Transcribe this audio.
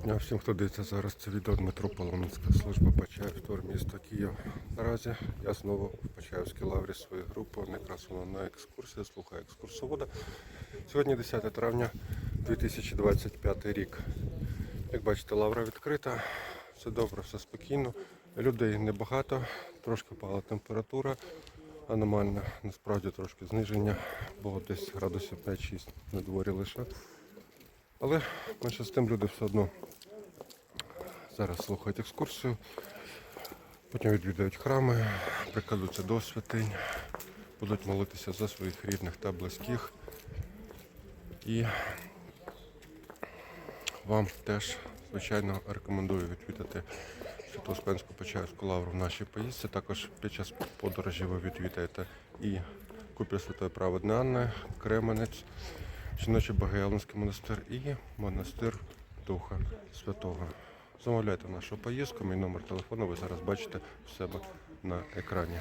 Доброго дня всім, хто дивиться зараз це відео Дмитро Полонецька, служба Почаїв, Тур, місто Київ. Наразі я знову в Почаївській лаврі своєї групи, якраз вона на екскурсії, слухаю екскурсовода. Сьогодні 10 травня 2025 рік. Як бачите, лавра відкрита, все добре, все спокійно. Людей небагато, трошки пала температура. Аномальна, насправді трошки зниження, було десь градусів 5-6 на дворі лише. Але менше з тим люди все одно зараз слухають екскурсію, потім відвідають храми, прикладуться до святинь, будуть молитися за своїх рідних та близьких. І вам теж, звичайно, рекомендую відвідати Свято-Успенську Почаївську лавру в нашій поїздці. Також під час подорожі ви відвідаєте і Купіль Святої Праведної Анни, Кременець, Жіночий Богоявленський монастир і монастир Духа Святого. Замовляйте нашу поїздку, мій номер телефону ви зараз бачите в себе на екрані.